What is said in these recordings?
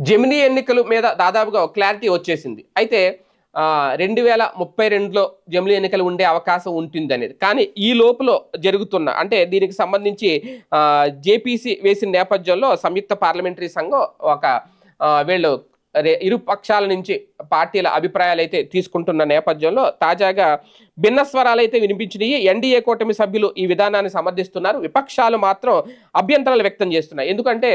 జమినీ ఎన్నికల మీద దాదాపుగా క్లారిటీ వచ్చేసింది. అయితే రెండు వేల ముప్పై రెండులో జమిలీ ఎన్నికలు ఉండే అవకాశం ఉంటుంది అనేది. కానీ ఈ లోపల జరుగుతున్న అంటే దీనికి సంబంధించి జేపీసీ వేసిన నేపథ్యంలో సంయుక్త పార్లమెంటరీ సంఘం ఒక వీళ్ళు ఇరు పక్షాల నుంచి పార్టీల అభిప్రాయాలు అయితే తీసుకుంటున్న నేపథ్యంలో తాజాగా భిన్న స్వరాలు అయితే వినిపించినాయి. ఎన్డీఏ కూటమి సభ్యులు ఈ విధానాన్ని సమర్థిస్తున్నారు. విపక్షాలు మాత్రం అభ్యంతరాలు వ్యక్తం చేస్తున్నాయి. ఎందుకంటే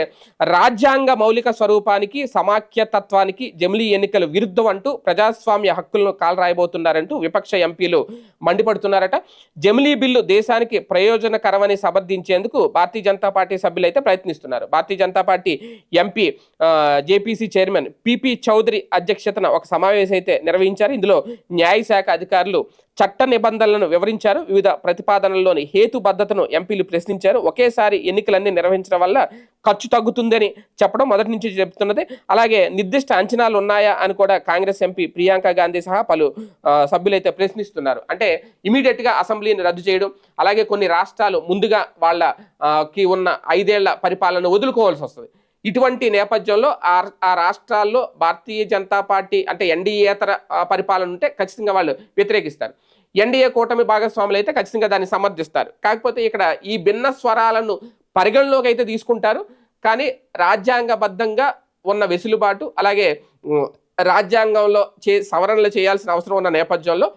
రాజ్యాంగ మౌలిక స్వరూపానికి సమాఖ్యతత్వానికి జమిలీ ఎన్నికలు విరుద్ధం అంటూ ప్రజాస్వామ్య హక్కులను కాలరాయబోతున్నారంటూ విపక్ష ఎంపీలు మండిపడుతున్నారట. జమిలీ బిల్లు దేశానికి ప్రయోజనకరమని సమర్థించేందుకు భారతీయ జనతా పార్టీ సభ్యులు అయితే ప్రయత్నిస్తున్నారు. Bharatiya Janata party MP JPC chairman P P Chaudhary అధ్యక్షతన ఒక సమావేశం అయితే నిర్వహించారు. ఇందులో న్యాయశాఖ అధికారులు చట్ట నిబంధనలను వివరించారు. వివిధ ప్రతిపాదనల్లోని హేతుబద్ధతను ఎంపీలు ప్రశ్నించారు. ఒకేసారి ఎన్నికలన్నీ నిర్వహించడం వల్ల ఖర్చు తగ్గుతుందని చెప్పడం మొదటి నుంచి చెప్తున్నది. అలాగే నిర్దిష్ట అంచనాలు ఉన్నాయా అని కూడా కాంగ్రెస్ ఎంపీ ప్రియాంక గాంధీ సహా పలు సభ్యులైతే ప్రశ్నిస్తున్నారు. అంటే ఇమీడియట్గా అసెంబ్లీని రద్దు చేయడం అలాగే కొన్ని రాష్ట్రాలు ముందుగా వాళ్ళకి ఉన్న ఐదేళ్ళ పరిపాలన వదులుకోవాల్సి వస్తుంది. ఇటువంటి నేపథ్యంలో ఆ ఆ రాష్ట్రాల్లో భారతీయ జనతా పార్టీ అంటే ఎన్డీఏతర పరిపాలన ఉంటే ఖచ్చితంగా వాళ్ళు వ్యతిరేకిస్తారు. ఎన్డీఏ కూటమి భాగస్వాములు అయితే ఖచ్చితంగా దాన్ని సమర్థిస్తారు. కాకపోతే ఇక్కడ ఈ భిన్న స్వరాలను పరిగణలోకి అయితే తీసుకుంటారు. కానీ రాజ్యాంగబద్ధంగా ఉన్న వెసులుబాటు అలాగే రాజ్యాంగంలో చే సవరణలు చేయాల్సిన అవసరం ఉన్న నేపథ్యంలో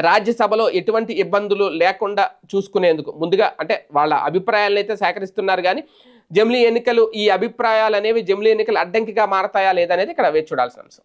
రాజ్యసభలో ఎటువంటి ఇబ్బందులు లేకుండా చూసుకునేందుకు ముందుగా అంటే వాళ్ళ అభిప్రాయాలను అయితే సేకరిస్తున్నారు కానీ జమిలీ ఎన్నికలు ఈ అభిప్రాయాలు అనేవి జమిలీ ఎన్నికలు అడ్డంకిగా మారతాయా లేదనేది ఇక్కడ వేచి చూడాల్సిన అంశం.